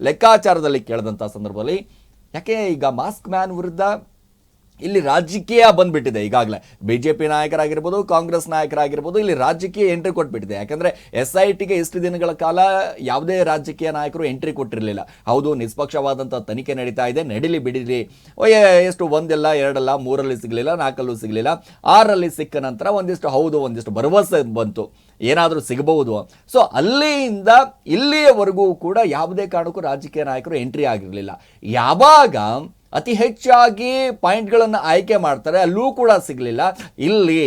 ಲೆಕ್ಕಾಚಾರದಲ್ಲಿ ಕೇಳಿದಂಥ ಸಂದರ್ಭದಲ್ಲಿ ಯಾಕೆ ಈಗ ಮಾಸ್ಕ್ ಮ್ಯಾನ್ ವಿರುದ್ಧ ಇಲ್ಲಿ ರಾಜಕೀಯ ಬಂದ್ಬಿಟ್ಟಿದೆ. ಈಗಾಗಲೇ ಬಿ ಜೆ ಪಿ ನಾಯಕರಾಗಿರ್ಬೋದು, ಕಾಂಗ್ರೆಸ್ ನಾಯಕರಾಗಿರ್ಬೋದು, ಇಲ್ಲಿ ರಾಜಕೀಯ ಎಂಟ್ರಿ ಕೊಟ್ಬಿಟ್ಟಿದೆ. ಯಾಕಂದ್ರೆ ಎಸ್ ಐ ಟಿಗೆ ಇಷ್ಟು ದಿನಗಳ ಕಾಲ ಯಾವುದೇ ರಾಜಕೀಯ ನಾಯಕರು ಎಂಟ್ರಿ ಕೊಟ್ಟಿರಲಿಲ್ಲ. ಹೌದು ನಿಷ್ಪಕ್ಷವಾದಂಥ ತನಿಖೆ ನಡೀತಾ ಇದೆ. ನಡಿಲಿ ಬಿಡಿಲಿ. ಎಷ್ಟು ಒಂದಲ್ಲ, ಎರಡಲ್ಲ ಮೂರಲ್ಲಿ ಸಿಗಲಿಲ್ಲ, ನಾಲ್ಕಲ್ಲೂ ಸಿಗಲಿಲ್ಲ. ಆರಲ್ಲಿ ಸಿಕ್ಕ ನಂತರ ಒಂದಿಷ್ಟು ಹೌದು, ಒಂದಿಷ್ಟು ಭರವಸೆ ಬಂತು. ಏನಾದರೂ ಸಿಗಬಹುದು. ಸೊ ಅಲ್ಲಿಯಿಂದ ಇಲ್ಲಿಯವರೆಗೂ ಕೂಡ ಯಾವುದೇ ಕಾರಣಕ್ಕೂ ರಾಜಕೀಯ ನಾಯಕರು ಎಂಟ್ರಿ ಆಗಿರಲಿಲ್ಲ. ಯಾವಾಗ ಅತಿ ಹೆಚ್ಚಾಗಿ ಪಾಯಿಂಟ್ಗಳನ್ನು ಆಯ್ಕೆ ಮಾಡ್ತಾರೆ, ಅಲ್ಲೂ ಕೂಡ ಸಿಗಲಿಲ್ಲ. ಇಲ್ಲಿ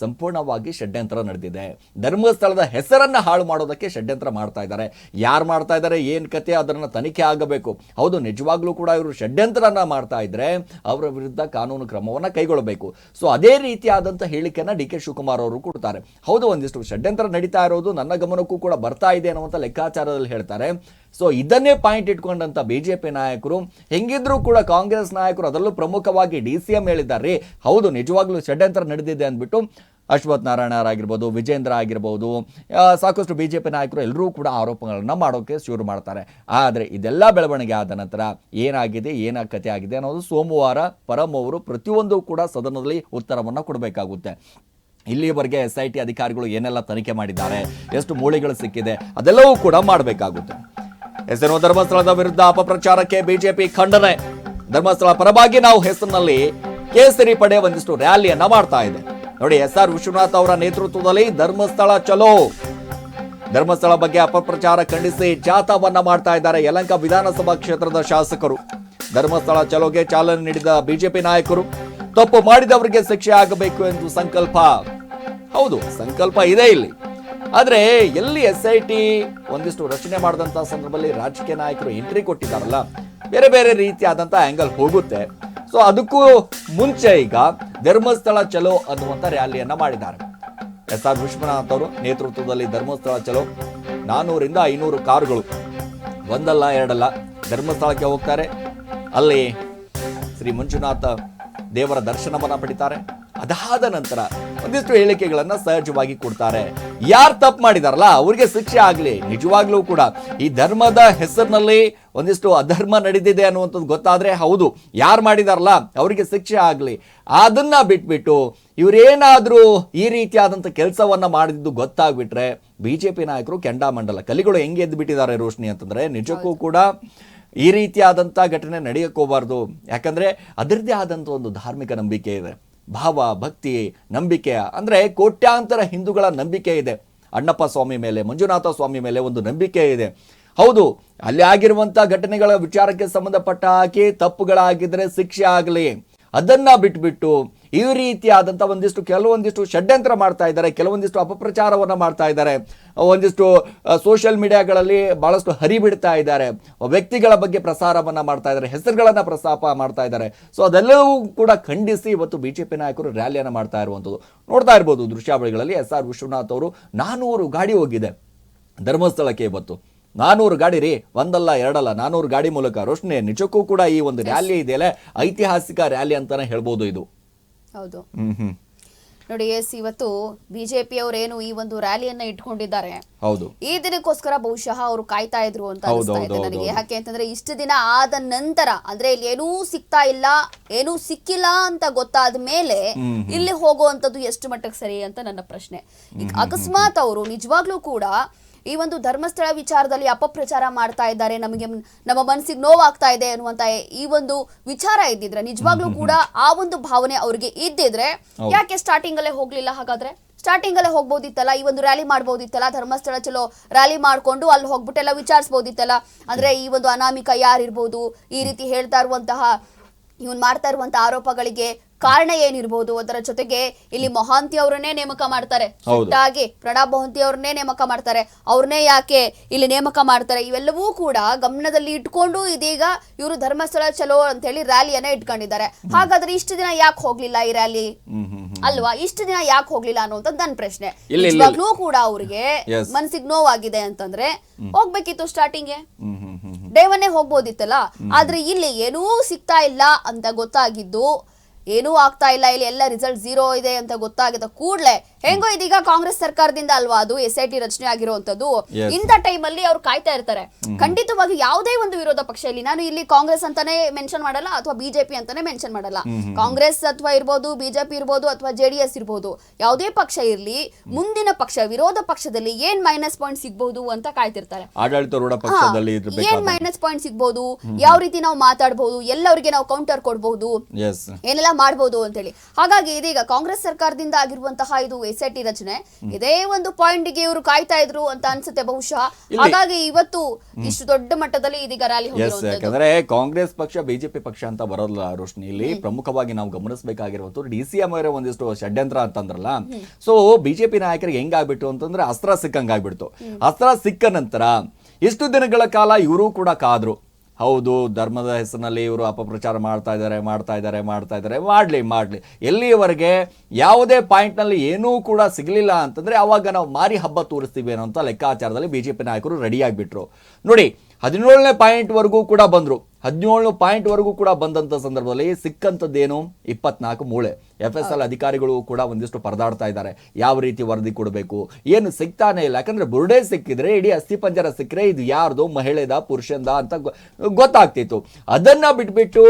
ಸಂಪೂರ್ಣವಾಗಿ ಷಡ್ಯಂತ್ರ ನಡೆದಿದೆ. ಧರ್ಮಸ್ಥಳದ ಹೆಸರನ್ನು ಹಾಳು ಮಾಡೋದಕ್ಕೆ ಷಡ್ಯಂತ್ರ ಮಾಡ್ತಾ ಇದ್ದಾರೆ. ಯಾರು ಮಾಡ್ತಾ ಇದ್ದಾರೆ, ಏನು ಕತೆ ಅದನ್ನು ತನಿಖೆ ಆಗಬೇಕು. ಹೌದು, ನಿಜವಾಗ್ಲೂ ಕೂಡ ಇವರು ಷಡ್ಯಂತ್ರನ ಮಾಡ್ತಾ ಇದ್ದರೆ ಅವರ ವಿರುದ್ಧ ಕಾನೂನು ಕ್ರಮವನ್ನು ಕೈಗೊಳ್ಳಬೇಕು. ಸೊ ಅದೇ ರೀತಿಯಾದಂಥ ಹೇಳಿಕೆಯನ್ನು ಡಿ ಕೆ ಶಿವಕುಮಾರ್ ಅವರು ಕೊಡ್ತಾರೆ. ಹೌದು, ಒಂದಿಷ್ಟು ಷಡ್ಯಂತ್ರ ನಡೀತಾ ಇರೋದು ನನ್ನ ಗಮನಕ್ಕೂ ಕೂಡ ಬರ್ತಾ ಇದೆ ಅನ್ನುವಂಥ ಲೆಕ್ಕಾಚಾರದಲ್ಲಿ ಹೇಳ್ತಾರೆ. ಸೊ ಇದನ್ನೇ ಪಾಯಿಂಟ್ ಇಟ್ಕೊಂಡಂತ ಬಿಜೆಪಿ ನಾಯಕರು, ಹೆಂಗಿದ್ರು ಕೂಡ ಕಾಂಗ್ರೆಸ್ ನಾಯಕರು ಅದರಲ್ಲೂ ಪ್ರಮುಖವಾಗಿ ಡಿ ಸಿ ಎಂ ಹೇಳಿದ್ದಾರೆ ಹೌದು, ನಿಜವಾಗ್ಲೂ ಷಡ್ಯಂತ್ರ ನಡೆದಿದೆ ಅಂದ್ಬಿಟ್ಟು ಅಶ್ವಥ್ ಆಗಿರ್ಬೋದು, ವಿಜೇಂದ್ರ ಆಗಿರ್ಬೋದು ಸಾಕಷ್ಟು ಬಿ ಜೆ ಪಿ ನಾಯಕರು ಎಲ್ಲರೂ ಕೂಡ ಆರೋಪಗಳನ್ನು ಮಾಡೋಕೆ ಶುರು ಮಾಡ್ತಾರೆ. ಆದರೆ ಇದೆಲ್ಲ ಬೆಳವಣಿಗೆ ಆದ ನಂತರ ಏನಾಗಿದೆ ಏನ ಕತೆ ಆಗಿದೆ ಅನ್ನೋದು ಸೋಮವಾರ ಪರಂ ಅವರು ಪ್ರತಿಯೊಂದು ಕೂಡ ಸದನದಲ್ಲಿ ಉತ್ತರವನ್ನು ಕೊಡಬೇಕಾಗುತ್ತೆ. ಇಲ್ಲಿಯವರೆಗೆ ಎಸ್ ಐ ಟಿ ಅಧಿಕಾರಿಗಳು ಏನೆಲ್ಲ ತನಿಖೆ ಮಾಡಿದ್ದಾರೆ, ಎಷ್ಟು ಮೂಳೆಗಳು ಸಿಕ್ಕಿದೆ, ಅದೆಲ್ಲವೂ ಕೂಡ ಮಾಡಬೇಕಾಗುತ್ತೆ. ಹೆಸರು ಧರ್ಮಸ್ಥಳದ ವಿರುದ್ಧ ಅಪಪ್ರಚಾರಕ್ಕೆ ಬಿಜೆಪಿ ಖಂಡನೆ. ಧರ್ಮಸ್ಥಳ ಪರವಾಗಿ ನಾವು ಹೆಸರಿನಲ್ಲಿ ಕೇಸರಿ ಪಡೆ ಒಂದಿಷ್ಟು ರ್ಯಾಲಿಯನ್ನ ಮಾಡ್ತಾ ಇದೆ. ನೋಡಿ ಎಸ್ ಆರ್ ವಿಶ್ವನಾಥ್ ಅವರ ನೇತೃತ್ವದಲ್ಲಿ ಧರ್ಮಸ್ಥಳ ಚಲೋ. ಧರ್ಮಸ್ಥಳ ಬಗ್ಗೆ ಅಪಪ್ರಚಾರ ಖಂಡಿಸಿ ಜಾಥಾವನ್ನ ಮಾಡ್ತಾ ಇದ್ದಾರೆ ಯಲಂಕ ವಿಧಾನಸಭಾ ಕ್ಷೇತ್ರದ ಶಾಸಕರು. ಧರ್ಮಸ್ಥಳ ಚಲೋಗೆ ಚಾಲನೆ ನೀಡಿದ ಬಿಜೆಪಿ ನಾಯಕರು, ತಪ್ಪು ಮಾಡಿದವರಿಗೆ ಶಿಕ್ಷೆ ಆಗಬೇಕು ಎಂದು ಸಂಕಲ್ಪ. ಹೌದು, ಸಂಕಲ್ಪ ಇದೆ ಇಲ್ಲಿ. ಆದ್ರೆ ಎಲ್ಲಿ ಎಸ್ ಐ ಟಿ ಒಂದಿಷ್ಟು ರಚನೆ ಮಾಡಿದಂತ ಸಂದರ್ಭದಲ್ಲಿ ರಾಜಕೀಯ ನಾಯಕರು ಎಂಟ್ರಿ ಕೊಟ್ಟಿದ್ದಾರಲ್ಲ, ಬೇರೆ ಬೇರೆ ರೀತಿಯಾದಂಥ ಆಂಗಲ್ ಹೋಗುತ್ತೆ. ಸೊ ಅದಕ್ಕೂ ಮುಂಚೆ ಈಗ ಧರ್ಮಸ್ಥಳ ಚಲೋ ಅನ್ನುವಂತ ರ್ಯಾಲಿಯನ್ನ ಮಾಡಿದ್ದಾರೆ. ಎಸ್ ಆರ್ ವಿಶ್ವನಾಥ್ ಅವರು ನೇತೃತ್ವದಲ್ಲಿ ಧರ್ಮಸ್ಥಳ ಚಲೋ ನಾನ್ನೂರಿಂದ ಐನೂರು ಕಾರುಗಳು. ಒಂದಲ್ಲ, ಎರಡಲ್ಲ, ಧರ್ಮಸ್ಥಳಕ್ಕೆ ಹೋಗ್ತಾರೆ. ಅಲ್ಲಿ ಶ್ರೀ ಮಂಜುನಾಥ ದೇವರ ದರ್ಶನವನ್ನು ಪಡಿತಾರೆ. ಅದಾದ ನಂತರ ಒಂದಿಷ್ಟು ಹೇಳಿಕೆಗಳನ್ನು ಸಹಜವಾಗಿ ಕೊಡ್ತಾರೆ. ಯಾರು ತಪ್ಪು ಮಾಡಿದಾರಲ್ಲ ಅವ್ರಿಗೆ ಶಿಕ್ಷೆ ಆಗಲಿ ನಿಜವಾಗ್ಲೂ ಕೂಡ ಈ ಧರ್ಮದ ಹೆಸರಿನಲ್ಲಿ ಒಂದಿಷ್ಟು ಅಧರ್ಮ ನಡೆದಿದೆ ಅನ್ನುವಂಥದ್ದು ಗೊತ್ತಾದರೆ ಹೌದು. ಯಾರು ಮಾಡಿದಾರಲ್ಲ ಅವರಿಗೆ ಶಿಕ್ಷೆ ಆಗಲಿ. ಅದನ್ನು ಬಿಟ್ಬಿಟ್ಟು ಇವರೇನಾದರೂ ಈ ರೀತಿಯಾದಂಥ ಕೆಲಸವನ್ನು ಮಾಡಿದ್ದು ಗೊತ್ತಾಗ್ಬಿಟ್ರೆ ಬಿ ಜೆ ಪಿ ನಾಯಕರು ಕೆಂಡಾಮಂಡಲ ಕಲಿಗಳು ಹೆಂಗೆ ಎದ್ದು ಬಿಟ್ಟಿದ್ದಾರೆ ರೋಶ್ನಿ ಅಂತಂದರೆ ನಿಜಕ್ಕೂ ಕೂಡ ಈ ರೀತಿಯಾದಂಥ ಘಟನೆ ನಡೆಯಕ್ಕೆ ಹೋಗಬಾರ್ದು. ಯಾಕಂದ್ರೆ ಅದರದ್ದೇ ಆದಂಥ ಒಂದು ಧಾರ್ಮಿಕ ನಂಬಿಕೆ ಇದೆ. ಭಾವ, ಭಕ್ತಿ, ನಂಬಿಕೆ, ಅಂದರೆ ಕೋಟ್ಯಾಂತರ ಹಿಂದೂಗಳ ನಂಬಿಕೆ ಇದೆ. ಅಣ್ಣಪ್ಪ ಸ್ವಾಮಿ ಮೇಲೆ, ಮಂಜುನಾಥ ಸ್ವಾಮಿ ಮೇಲೆ ಒಂದು ನಂಬಿಕೆ ಇದೆ. ಹೌದು, ಅಲ್ಲಿ ಆಗಿರುವಂಥ ಘಟನೆಗಳ ವಿಚಾರಕ್ಕೆ ಸಂಬಂಧಪಟ್ಟ ಹಾಕಿ ತಪ್ಪುಗಳಾಗಿದ್ದರೆ ಶಿಕ್ಷೆ ಆಗಲಿ. ಅದನ್ನ ಬಿಟ್ಬಿಟ್ಟು ಈ ರೀತಿಯಾದಂಥ ಒಂದಿಷ್ಟು ಕೆಲವೊಂದಿಷ್ಟು ಷಡ್ಯಂತ್ರ ಮಾಡ್ತಾ ಇದ್ದಾರೆ, ಕೆಲವೊಂದಿಷ್ಟು ಅಪಪ್ರಚಾರವನ್ನು ಮಾಡ್ತಾ ಇದ್ದಾರೆ. ಒಂದಿಷ್ಟು ಸೋಷಿಯಲ್ ಮೀಡಿಯಾಗಳಲ್ಲಿ ಭಾಳಷ್ಟು ಹರಿಬಿಡ್ತಾ ಇದ್ದಾರೆ. ವ್ಯಕ್ತಿಗಳ ಬಗ್ಗೆ ಪ್ರಸಾರವನ್ನು ಮಾಡ್ತಾ ಇದ್ದಾರೆ, ಹೆಸರುಗಳನ್ನು ಪ್ರಸ್ತಾಪ ಮಾಡ್ತಾ ಇದ್ದಾರೆ. ಸೊ ಅದೆಲ್ಲವೂ ಕೂಡ ಖಂಡಿಸಿ ಇವತ್ತು ಬಿ ಜೆ ಪಿ ನಾಯಕರು ರ್ಯಾಲಿಯನ್ನು ಮಾಡ್ತಾ ಇರುವಂಥದ್ದು. ನೋಡ್ತಾ ಇರ್ಬೋದು ದೃಶ್ಯಾವಳಿಗಳಲ್ಲಿ ಎಸ್ ಆರ್ ವಿಶ್ವನಾಥ್ ಅವರು ನಾನೂರು ಗಾಡಿ ಹೋಗಿದೆ ಧರ್ಮಸ್ಥಳಕ್ಕೆ ಇವತ್ತು. ನಾನೂರು ಗಾಡಿ ರೀ ಒಂದಲ್ಲ ಎರಡಲ್ಲ ನಾನೂರು ಗಾಡಿ ಮೂಲಕ ರೋಷ್ಣೆ ನಿಜಕ್ಕೂ ಕೂಡ ಈ ಒಂದು ರ್ಯಾಲಿ ಇದೆಯಲ್ಲ ಐತಿಹಾಸಿಕ ರ್ಯಾಲಿ ಅಂತಾನೆ ಹೇಳ್ಬೋದು ಇದು. ಹೌದು. ಹ್ಮ್ ನೋಡಿ ಎಸ್ ಇವತ್ತು ಬಿಜೆಪಿ ಏನು ಈ ಒಂದು ರ್ಯಾಲಿಯನ್ನ ಇಟ್ಕೊಂಡಿದ್ದಾರೆ. ಹೌದು. ಈ ದಿನಕ್ಕೋಸ್ಕರ ಬಹುಶಃ ಅವರು ಕಾಯ್ತಾ ಇದ್ರು ಅಂತ ಅನಿಸ್ತಾ ಇದೆ ನನಗೆ. ಯಾಕೆ ಅಂತಂದ್ರೆ ಇಷ್ಟು ದಿನ ಆದ ನಂತರ ಅಂದ್ರೆ ಇಲ್ಲಿ ಏನೂ ಸಿಗ್ತಾ ಇಲ್ಲ ಏನೂ ಸಿಕ್ಕಿಲ್ಲ ಅಂತ ಗೊತ್ತಾದ ಮೇಲೆ ಇಲ್ಲಿ ಹೋಗುವಂತದ್ದು ಎಷ್ಟು ಮಟ್ಟಕ್ಕೆ ಸರಿ ಅಂತ ನನ್ನ ಪ್ರಶ್ನೆ. ಈಗ ಅಕಸ್ಮಾತ್ ಅವರು ನಿಜವಾಗ್ಲೂ ಕೂಡ ಈ ಒಂದು ಧರ್ಮಸ್ಥಳ ವಿಚಾರದಲ್ಲಿ ಅಪಪ್ರಚಾರ ಮಾಡ್ತಾ ಇದ್ದಾರೆ. ನಮಗೆ ನಮ್ಮ ಮನಸ್ಸಿಗೆ ನೋವಾಗ್ತಾ ಇದೆ ಅನ್ನುವಂತ ಈ ಒಂದು ವಿಚಾರ ಇದ್ದಿದ್ರೆ ನಿಜವಾಗ್ಲೂ ಕೂಡ ಆ ಒಂದು ಭಾವನೆ ಅವ್ರಿಗೆ ಇದ್ದಿದ್ರೆ ಯಾಕೆ ಸ್ಟಾರ್ಟಿಂಗ್ ಅಲ್ಲೇ ಹೋಗ್ಲಿಲ್ಲ ಹಾಗಾದ್ರೆ? ಸ್ಟಾರ್ಟಿಂಗ್ ಅಲ್ಲೇ ಹೋಗ್ಬೋದಿತ್ತಲ್ಲ ಈ ಒಂದು ರ್ಯಾಲಿ ಮಾಡ್ಬೋದಿತ್ತಲ್ಲ ಧರ್ಮಸ್ಥಳ ಚಲೋ ರ್ಯಾಲಿ ಮಾಡ್ಕೊಂಡು ಅಲ್ಲಿ ಹೋಗ್ಬಿಟ್ಟೆಲ್ಲ ವಿಚಾರಿಸ್ಬೋದಿತ್ತಲ್ಲ? ಅಂದ್ರೆ ಈ ಒಂದು ಅನಾಮಿಕ ಯಾರಿರ್ಬೋದು ಈ ರೀತಿ ಹೇಳ್ತಾ ಇರುವಂತಹ ಇವನ್ ಮಾಡ್ತಾ ಇರುವಂತಹ ಆರೋಪಗಳಿಗೆ ಕಾರಣ ಏನಿರಬಹುದು ಅದರ ಜೊತೆಗೆ ಇಲ್ಲಿ ಮೊಹಾಂತಿ ಅವರನ್ನೇ ನೇಮಕ ಮಾಡ್ತಾರೆ. ಒಟ್ಟಾಗಿ ಪ್ರಣಬ್ ಮೊಹಂತಿ ಅವ್ರನ್ನೇ ನೇಮಕ ಮಾಡ್ತಾರೆ. ಅವ್ರನ್ನೇ ಯಾಕೆ ಇಲ್ಲಿ ನೇಮಕ ಮಾಡ್ತಾರೆ? ಇವೆಲ್ಲವೂ ಕೂಡ ಗಮನದಲ್ಲಿ ಇಟ್ಕೊಂಡು ಇದೀಗ ಇವರು ಧರ್ಮಸ್ಥಳ ಚಲೋ ಅಂತ ಹೇಳಿ ರ್ಯಾಲಿಯನ್ನ ಇಟ್ಕೊಂಡಿದ್ದಾರೆ ಹಾಗಾದ್ರೆ ಇಷ್ಟು ದಿನ ಯಾಕೆ ಹೋಗ್ಲಿಲ್ಲ ಈ ರ್ಯಾಲಿ ಅಲ್ವಾ? ಇಷ್ಟು ದಿನ ಯಾಕೆ ಹೋಗ್ಲಿಲ್ಲ ಅನ್ನೋದ್ ನನ್ನ ಪ್ರಶ್ನೆ. ಇಲ್ಲಿ- ಕೂಡ ಅವ್ರಿಗೆ ಮನ್ಸಿಗೆ ಮನಸ್ಸಿಗೆ ನೋವಾಗಿದೆ ಅಂತಂದ್ರೆ ಹೋಗ್ಬೇಕಿತ್ತು ಸ್ಟಾರ್ಟಿಂಗ್ಗೆ ಹ್ಮ್ ಡೇವನ್ನೇ ಹೋಗ್ಬೋದಿತ್ತಲ್ಲ? ಆದ್ರೆ ಇಲ್ಲಿ ಏನೂ ಸಿಗ್ತಾ ಇಲ್ಲ ಅಂತ ಗೊತ್ತಾಗಿದ್ದು ಏನೂ ಆಗ್ತಾ ಇಲ್ಲ ಇಲ್ಲಿ ಎಲ್ಲ ರಿಸಲ್ಟ್ ಝೀರೋ ಇದೆ ಅಂತ ಗೊತ್ತಾಗಿದೆ ಕೂಡಲೇ ಹೆಂಗೋ ಇದೀಗ ಕಾಂಗ್ರೆಸ್ ಸರ್ಕಾರದಿಂದ ಅಲ್ವಾ ಅದು ಎಸ್ ಐ ಟಿ ರಚನೆ ಆಗಿರುವಂತದ್ದು. ಇಂಥ ಟೈಮ್ ಅಲ್ಲಿ ಅವ್ರು ಕಾಯ್ತಾ ಇರ್ತಾರೆ. ಖಂಡಿತವಾಗಿ ಯಾವುದೇ ಒಂದು ವಿರೋಧ ಪಕ್ಷ ಇಲ್ಲಿ ನಾನು ಇಲ್ಲಿ ಕಾಂಗ್ರೆಸ್ ಅಂತಾನೆ ಮೆನ್ಷನ್ ಮಾಡಲ್ಲ ಅಥವಾ ಬಿಜೆಪಿ ಅಂತಾನೆ ಮೆನ್ಷನ್ ಮಾಡಲ್ಲ. ಕಾಂಗ್ರೆಸ್ ಅಥವಾ ಇರ್ಬೋದು ಬಿಜೆಪಿ ಇರ್ಬೋದು ಅಥವಾ ಜೆಡಿಎಸ್ ಇರ್ಬೋದು ಯಾವುದೇ ಪಕ್ಷ ಇರ್ಲಿ ಮುಂದಿನ ಪಕ್ಷ ವಿರೋಧ ಪಕ್ಷದಲ್ಲಿ ಏನ್ ಮೈನಸ್ ಪಾಯಿಂಟ್ ಸಿಗ್ಬಹುದು ಅಂತ ಕಾಯ್ತಿರ್ತಾರೆ. ಏನ್ ಮೈನಸ್ ಪಾಯಿಂಟ್ ಸಿಗ್ಬಹುದು ಯಾವ ರೀತಿ ನಾವು ಮಾತಾಡಬಹುದು ಎಲ್ಲರಿಗೆ ನಾವು ಕೌಂಟರ್ ಕೊಡಬಹುದು ಏನೆಲ್ಲ ಮಾಡಬಹುದು ಅಂತೇಳಿ. ಹಾಗಾಗಿ ಇದೀಗ ಕಾಂಗ್ರೆಸ್ ಸರ್ಕಾರದಿಂದ ಆಗಿರುವಂತಹ ಇದು ಎಸ್ ಐ ಟಿ ರಚನೆ ಇದೇ ಒಂದು ಪಾಯಿಂಟ್ಗೆ ಇವರು ಕಾಯ್ತಾ ಇದ್ರು ಅಂತ ಅನ್ಸುತ್ತೆ ಬಹುಶಃ. ಹಾಗಾಗಿ ಇವತ್ತು ಇಷ್ಟು ದೊಡ್ಡ ಮಟ್ಟದಲ್ಲಿ ಇದೀಗ ರ್ಯಾಲಿ ಯಾಕಂದ್ರೆ ಕಾಂಗ್ರೆಸ್ ಪಕ್ಷ ಬಿಜೆಪಿ ಪಕ್ಷ ಅಂತ ಬರೋಲ್ಲ ರೋಶ್ನಿ. ಇಲ್ಲಿ ಪ್ರಮುಖವಾಗಿ ನಾವು ಗಮನಿಸಬೇಕಾಗಿರುವಂತ ಡಿ ಸಿ ಎಂ ಅವರೇ ಒಂದಿಷ್ಟು ಷಡ್ಯಂತ್ರ ಅಂತಂದ್ರಲ್ಲ. ಸೊ ಬಿಜೆಪಿ ನಾಯಕರಿಗೆ ಹೆಂಗಾಗ್ಬಿಟ್ಟು ಅಂತಂದ್ರೆ ಅಸ್ತ್ರ ಸಿಕ್ಕಂಗಾಗ್ಬಿಡ್ತು. ಅಸ್ತ್ರ ಸಿಕ್ಕ ನಂತರ ಇಷ್ಟು ದಿನಗಳ ಕಾಲ ಇವರು ಕೂಡ ಕಾದ್ರು. ಹೌದು, ಧರ್ಮದ ಹೆಸರಿನಲ್ಲಿ ಇವರು ಅಪಪ್ರಚಾರ ಮಾಡ್ತಾ ಇದ್ದಾರೆ ಮಾಡ್ತಾ ಇದ್ದಾರೆ ಮಾಡ್ತಾ ಇದ್ದಾರೆ. ಮಾಡಲಿ ಮಾಡಲಿ. ಎಲ್ಲಿಯವರೆಗೆ ಯಾವುದೇ ಪಾಯಿಂಟ್ನಲ್ಲಿ ಏನೂ ಕೂಡ ಸಿಗಲಿಲ್ಲ ಅಂತಂದರೆ ಅವಾಗ ನಾವು ಮಾರಿ ಹಬ್ಬ ತೋರಿಸ್ತೀವಿ ಅನ್ನೋ ಲೆಕ್ಕಾಚಾರದಲ್ಲಿ ಪಿ ನಾಯಕರು ರೆಡಿಯಾಗಿಬಿಟ್ರು ನೋಡಿ, ಹದಿನೇಳನೇ ಪಾಯಿಂಟ್ವರೆಗೂ ಕೂಡ ಬಂದ್ರು. ಹದಿನೇಳು ಪಾಯಿಂಟ್ ವರೆಗೂ ಕೂಡ ಬಂದಂತ ಸಂದರ್ಭದಲ್ಲಿ ಸಿಕ್ಕಂಥದ್ದೇನು ಇಪ್ಪತ್ನಾಲ್ಕು ಮೂಳೆ. ಎಫ್ ಎಸ್ ಎಲ್ ಅಧಿಕಾರಿಗಳು ಕೂಡ ಒಂದಿಷ್ಟು ಪರದಾಡ್ತಾ ಇದ್ದಾರೆ. ಯಾವ ರೀತಿ ವರದಿ ಕೊಡಬೇಕು? ಏನು ಸಿಗ್ತಾನೆ ಇಲ್ಲ? ಯಾಕಂದ್ರೆ ಬುರುಡೆ ಸಿಕ್ಕಿದ್ರೆ ಇಡೀ ಅಸ್ಥಿಪಂಜರ ಸಿಕ್ಕರೆ ಇದು ಯಾರ್ದು? ಮಹಿಳೆದ ಪುರುಷಂದ ಅಂತ ಗೊತ್ತಾಗ್ತಿತ್ತು. ಅದನ್ನ ಬಿಟ್ಬಿಟ್ಟು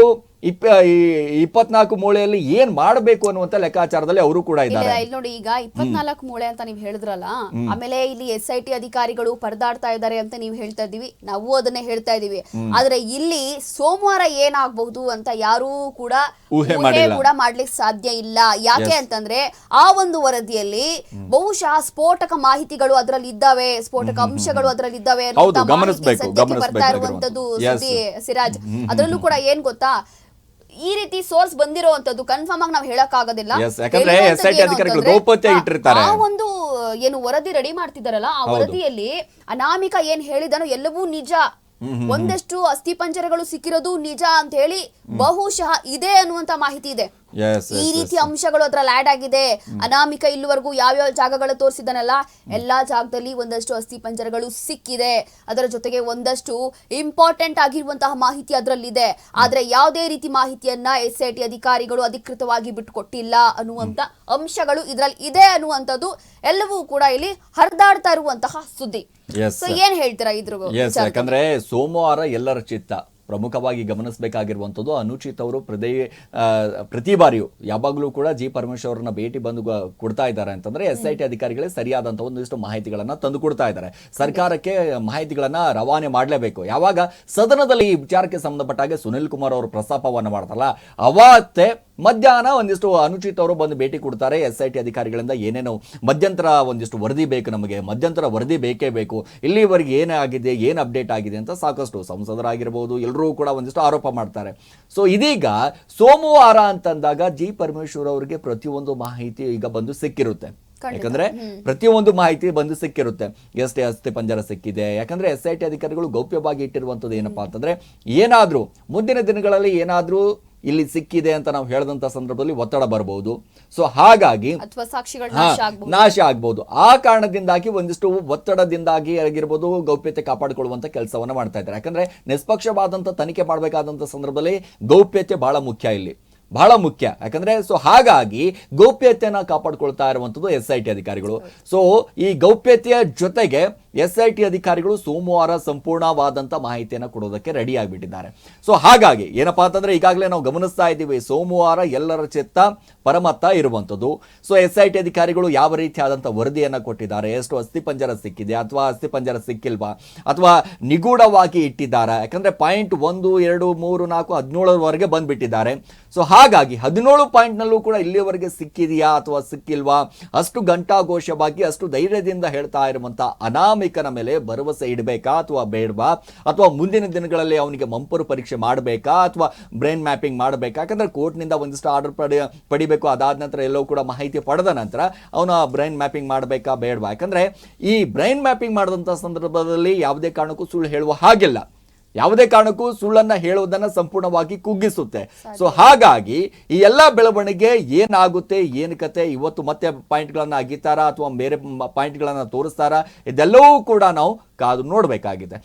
ಇಪ್ಪ ಈ ಇಪ್ಪತ್ನಾಲ್ಕು ಮೂಳೆಯಲ್ಲಿ ಏನ್ ಮಾಡಬೇಕು ಅನ್ನುವಂತ ಲೆಕ್ಕಾಚಾರದಲ್ಲಿ ಅವರು ಕೂಡ ಇಲ್ಲ ಇದ್ದಾರೆ. ಇಲ್ಲಿ ನೋಡಿ ಈಗ ಇಪ್ಪತ್ನಾಲ್ಕು ಮೂಳೆ ಅಂತ ನೀವು ಹೇಳಿದ್ರಲ್ಲ ಆಮೇಲೆ ಇಲ್ಲಿ ಎಸ್ ಐ ಟಿ ಅಧಿಕಾರಿಗಳು ಪರದಾಡ್ತಾ ಇದ್ದಾರೆ ಅಂತ ನೀವು ಹೇಳ್ತಾ ಇದೀವಿ ನಾವು ಅದನ್ನೇ ಹೇಳ್ತಾ ಇದೀವಿ ಆದ್ರೆ ಇಲ್ಲಿ ಸೋಮವಾರ ಏನಾಗಬಹುದು ಅಂತ ಯಾರೂ ಕೂಡ ಊಹೆ ಕೂಡ ಮಾಡ್ಲಿಕ್ಕೆ ಸಾಧ್ಯ ಇಲ್ಲ. ಯಾಕೆ ಅಂತಂದ್ರೆ ಆ ಒಂದು ವರದಿಯಲ್ಲಿ ಬಹುಶಃ ಸ್ಫೋಟಕ ಮಾಹಿತಿಗಳು ಅದರಲ್ಲಿ ಇದ್ದಾವೆ ಸ್ಫೋಟಕ ಅಂಶಗಳು ಅದರಲ್ಲಿ ಇದ್ದಾವೆ ಬರ್ತಾ ಇರುವಂತದ್ದು ಸುದ್ದಿ ಸಿರಾಜ್. ಅದರಲ್ಲೂ ಕೂಡ ಏನ್ ಗೊತ್ತಾ ಈ ರೀತಿ ಸೋರ್ಸ್ ಬಂದಿರುವಂತದ್ದು ಕನ್ಫರ್ಮ್ ಆಗಿ ನಾವು ಹೇಳಕ್ ಆಗೋದಿಲ್ಲ ಯಾಕಂದ್ರೆ SIT ಅಧಿಕಾರಿಗಳು ಗೌಪ್ಯತೆ ಇಟ್ಟಿರ್ತಾರೆ. ಆ ಒಂದು ಏನು ವರದಿ ರೆಡಿ ಮಾಡ್ತಿದಾರಲ್ಲ ಆ ವರದಿಯಲ್ಲಿ ಅನಾಮಿಕ ಏನ್ ಹೇಳಿದನೋ ಎಲ್ಲವೂ ನಿಜ. ಒಂದಷ್ಟು ಅಸ್ಥಿಪಂಜರಗಳು ಸಿಕ್ಕಿರೋದು ನಿಜ ಅಂತ ಹೇಳಿ ಬಹುಶಃ ಇದೆ ಅನ್ನುವಂತ ಮಾಹಿತಿ ಇದೆ. ಈ ರೀತಿ ಅಂಶಗಳು ಅದ್ರಲ್ಲಿ ಆಡ್ ಆಗಿದೆ. ಅನಾಮಿಕ ಇಲ್ಲಿವರೆಗೂ ಯಾವ್ಯಾವ ಜಾಗಗಳು ತೋರಿಸಿದನಲ್ಲ ಎಲ್ಲಾ ಜಾಗದಲ್ಲಿ ಒಂದಷ್ಟು ಅಸ್ಥಿ ಪಂಜರಗಳು ಸಿಕ್ಕಿದೆ. ಅದರ ಜೊತೆಗೆ ಒಂದಷ್ಟು ಇಂಪಾರ್ಟೆಂಟ್ ಆಗಿರುವಂತಹ ಮಾಹಿತಿ ಅದರಲ್ಲಿದೆ. ಆದ್ರೆ ಯಾವುದೇ ರೀತಿ ಮಾಹಿತಿಯನ್ನ ಎಸ್ ಐ ಟಿ ಅಧಿಕಾರಿಗಳು ಅಧಿಕೃತವಾಗಿ ಬಿಟ್ಟುಕೊಟ್ಟಿಲ್ಲ ಅನ್ನುವಂತ ಅಂಶಗಳು ಇದ್ರಲ್ಲಿ ಇದೆ ಅನ್ನುವಂಥದ್ದು ಎಲ್ಲವೂ ಕೂಡ ಇಲ್ಲಿ ಹರಿದಾಡ್ತಾ ಇರುವಂತಹ ಸುದ್ದಿ. ಸೊ ಏನ್ ಹೇಳ್ತೀರಾ ಇದ್ರ? ಯಾಕಂದ್ರೆ ಸೋಮವಾರ ಎಲ್ಲರ ಚಿತ್ತ. ಪ್ರಮುಖವಾಗಿ ಗಮನಿಸಬೇಕಾಗಿರುವಂಥದ್ದು ಅನುಚಿತ್ ಅವರು ಪ್ರದೇ ಪ್ರತಿ ಬಾರಿಯೂ ಯಾವಾಗಲೂ ಕೂಡ ಜಿ ಪರಮೇಶ್ವರನ ಭೇಟಿ ಬಂದು ಕೊಡ್ತಾ ಇದ್ದಾರೆ ಅಂತಂದ್ರೆ ಎಸ್ ಐ ಟಿ ಅಧಿಕಾರಿಗಳೇ ಸರಿಯಾದಂತ ಒಂದಿಷ್ಟು ಮಾಹಿತಿಗಳನ್ನ ತಂದು ಕೊಡ್ತಾ ಇದ್ದಾರೆ. ಸರ್ಕಾರಕ್ಕೆ ಮಾಹಿತಿಗಳನ್ನ ರವಾನೆ ಮಾಡಲೇಬೇಕು. ಯಾವಾಗ? ಸದನದಲ್ಲಿ ಈ ವಿಚಾರಕ್ಕೆ ಸಂಬಂಧಪಟ್ಟ ಹಾಗೆ ಸುನಿಲ್ ಕುಮಾರ್ ಅವರು ಪ್ರಸ್ತಾಪವನ್ನು ಮಾಡ್ತಾರಲ್ಲ ಅವತ್ತೇ ಮಧ್ಯಾಹ್ನ ಒಂದಿಷ್ಟು ಅನುಚಿತ್ ಅವರು ಬಂದು ಭೇಟಿ ಕೊಡ್ತಾರೆ. ಎಸ್ ಐ ಟಿ ಅಧಿಕಾರಿಗಳಿಂದ ಏನೇನು ಮಧ್ಯಂತರ ಒಂದಿಷ್ಟು ವರದಿ ಬೇಕು ನಮಗೆ ಮಧ್ಯಂತರ ವರದಿ ಬೇಕೇ ಬೇಕು. ಇಲ್ಲಿವರೆಗೆ ಏನಾಗಿದೆ ಏನು ಅಪ್ಡೇಟ್ ಆಗಿದೆ ಅಂತ ಸಾಕಷ್ಟು ಸಂಸದರಾಗಿರ್ಬೋದು ಎಲ್ಲರೂ ಕೂಡ ಒಂದಿಷ್ಟು ಆರೋಪ ಮಾಡ್ತಾರೆ. ಸೊ ಇದೀಗ ಸೋಮವಾರ ಅಂತಂದಾಗ ಜಿ ಪರಮೇಶ್ವರ್ ಅವರಿಗೆ ಪ್ರತಿಯೊಂದು ಮಾಹಿತಿ ಈಗ ಬಂದು ಸಿಕ್ಕಿರುತ್ತೆ. ಯಾಕಂದ್ರೆ ಪ್ರತಿಯೊಂದು ಮಾಹಿತಿ ಬಂದು ಸಿಕ್ಕಿರುತ್ತೆ. ಎಷ್ಟೇ ಅಸ್ಥಿ ಪಂಜರ ಸಿಕ್ಕಿದೆ. ಯಾಕಂದ್ರೆ ಎಸ್ ಐ ಟಿ ಅಧಿಕಾರಿಗಳು ಗೌಪ್ಯವಾಗಿ ಇಟ್ಟಿರುವಂತದ್ದು ಏನಪ್ಪಾ ಅಂತಂದ್ರೆ ಏನಾದ್ರೂ ಮುಂದಿನ ದಿನಗಳಲ್ಲಿ ಏನಾದ್ರೂ ಇಲ್ಲಿ ಸಿಕ್ಕಿದೆ ಅಂತ ನಾವು ಹೇಳಿದಂತ ಸಂದರ್ಭದಲ್ಲಿ ಒತ್ತಡ ಬರಬಹುದು. ಸೊ ಹಾಗಾಗಿ ನಾಶ ಆಗ್ಬಹುದು. ನಾಶ ಆಗ್ಬಹುದು. ಆ ಕಾರಣದಿಂದಾಗಿ ಒಂದಿಷ್ಟು ಒತ್ತಡದಿಂದಾಗಿ ಆಗಿರ್ಬೋದು ಗೌಪ್ಯತೆ ಕಾಪಾಡಿಕೊಳ್ಳುವಂತ ಕೆಲಸವನ್ನ ಮಾಡ್ತಾ ಇದ್ದಾರೆ. ಯಾಕಂದ್ರೆ ನಿಷ್ಪಕ್ಷವಾದಂತ ತನಿಖೆ ಮಾಡಬೇಕಾದಂತ ಸಂದರ್ಭದಲ್ಲಿ ಗೌಪ್ಯತೆ ಬಹಳ ಮುಖ್ಯ ಇಲ್ಲಿ. ಬಹಳ ಮುಖ್ಯ. ಯಾಕಂದ್ರೆ ಸೊ ಹಾಗಾಗಿ ಗೌಪ್ಯತೆಯನ್ನು ಕಾಪಾಡಿಕೊಳ್ತಾ ಇರುವಂತದ್ದು ಎಸ್ ಐ ಟಿ ಅಧಿಕಾರಿಗಳು. ಸೊ ಈ ಗೌಪ್ಯತೆಯ ಜೊತೆಗೆ ಎಸ್ ಐ ಟಿ ಅಧಿಕಾರಿಗಳು ಸೋಮವಾರ ಸಂಪೂರ್ಣವಾದಂಥ ಮಾಹಿತಿಯನ್ನು ಕೊಡೋದಕ್ಕೆ ರೆಡಿ ಆಗಿಬಿಟ್ಟಿದ್ದಾರೆ. ಸೊ ಹಾಗಾಗಿ ಏನಪ್ಪಾ ಅಂತಂದ್ರೆ ಈಗಾಗಲೇ ನಾವು ಗಮನಿಸ್ತಾ ಇದ್ದೀವಿ, ಸೋಮವಾರ ಎಲ್ಲರ ಚಿತ್ತ ಪರಮತ್ತ ಇರುವಂಥದ್ದು ಸೊ ಎಸ್ ಐ ಟಿ ಅಧಿಕಾರಿಗಳು ಯಾವ ರೀತಿಯಾದಂಥ ವರದಿಯನ್ನು ಕೊಟ್ಟಿದ್ದಾರೆ, ಎಷ್ಟು ಅಸ್ಥಿಪಂಜರ ಸಿಕ್ಕಿದೆ ಅಥವಾ ಅಸ್ಥಿಪಂಜರ ಸಿಕ್ಕಿಲ್ವಾ ಅಥವಾ ನಿಗೂಢವಾಗಿ ಇಟ್ಟಿದ್ದಾರೆ? ಯಾಕಂದ್ರೆ ಪಾಯಿಂಟ್ ಒಂದು, ಎರಡು, ಮೂರು, ನಾಲ್ಕು ಹದಿನೇಳರವರೆಗೆ ಬಂದುಬಿಟ್ಟಿದ್ದಾರೆ. ಸೊ ಹಾಗಾಗಿ ಹದಿನೇಳು ಪಾಯಿಂಟ್ನಲ್ಲೂ ಕೂಡ ಇಲ್ಲಿಯವರೆಗೆ ಸಿಕ್ಕಿದೆಯಾ ಅಥವಾ ಸಿಕ್ಕಿಲ್ವಾ? ಅಷ್ಟು ಘಂಟಾಘೋಷವಾಗಿ, ಅಷ್ಟು ಧೈರ್ಯದಿಂದ ಹೇಳ್ತಾ ಇರುವಂಥ ಇರುವಂತ ಅನಾಮಿಕನ ಮೇಲೆ ಭರವಸೆ ಇಡಬೇಕಾ ಅಥವಾ ಬೇಡವಾ? ಅಥವಾ ಮುಂದಿನ ದಿನಗಳಲ್ಲಿ ಅವನಿಗೆ ಮಂಪರು ಪರೀಕ್ಷೆ ಮಾಡಬೇಕಾ ಅಥವಾ ಬ್ರೈನ್ ಮ್ಯಾಪಿಂಗ್ ಮಾಡಬೇಕಾ? ಯಾಕಂದ್ರೆ ಕೋರ್ಟ್ನಿಂದ ಒಂದಿಷ್ಟು ಆರ್ಡರ್ ಪಡಿ, ಪಡಿಬೇಕು. ಅದಾದ ನಂತರ ಎಲ್ಲವೂ ಕೂಡ ಮಾಹಿತಿ ಪಡೆದ ನಂತರ ಅವನ ಬ್ರೈನ್ ಮ್ಯಾಪಿಂಗ್ ಮಾಡಬೇಕಾ, ಬೇಡವಾ? ಯಾಕಂದ್ರೆ ಈ ಬ್ರೈನ್ ಮ್ಯಾಪಿಂಗ್ ಮಾಡಿದಂಥ ಸಂದರ್ಭದಲ್ಲಿ ಯಾವುದೇ ಕಾರಣಕ್ಕೂ ಸುಳ್ಳು ಹೇಳುವ ಹಾಗಿಲ್ಲ. ಯಾವುದೇ ಕಾರಣಕ್ಕೂ ಸುಳ್ಳನ್ನ ಹೇಳುವುದನ್ನ ಸಂಪೂರ್ಣವಾಗಿ ಕುಗ್ಗಿಸುತ್ತೆ. ಸೊ ಹಾಗಾಗಿ ಈ ಎಲ್ಲ ಬೆಳವಣಿಗೆ ಏನಾಗುತ್ತೆ ಏನು ಕತೆ ಇವತ್ತು ಮತ್ತೆ ಪಾಯಿಂಟ್ಗಳನ್ನ ಅಗಿತಾರಾ ಅಥವಾ ಬೇರೆ ಪಾಯಿಂಟ್ಗಳನ್ನ ತೋರಿಸ್ತಾರಾ ಇದೆಲ್ಲವೂ ಕೂಡ ನಾವು ಕಾದು ನೋಡಬೇಕಾಗಿದೆ.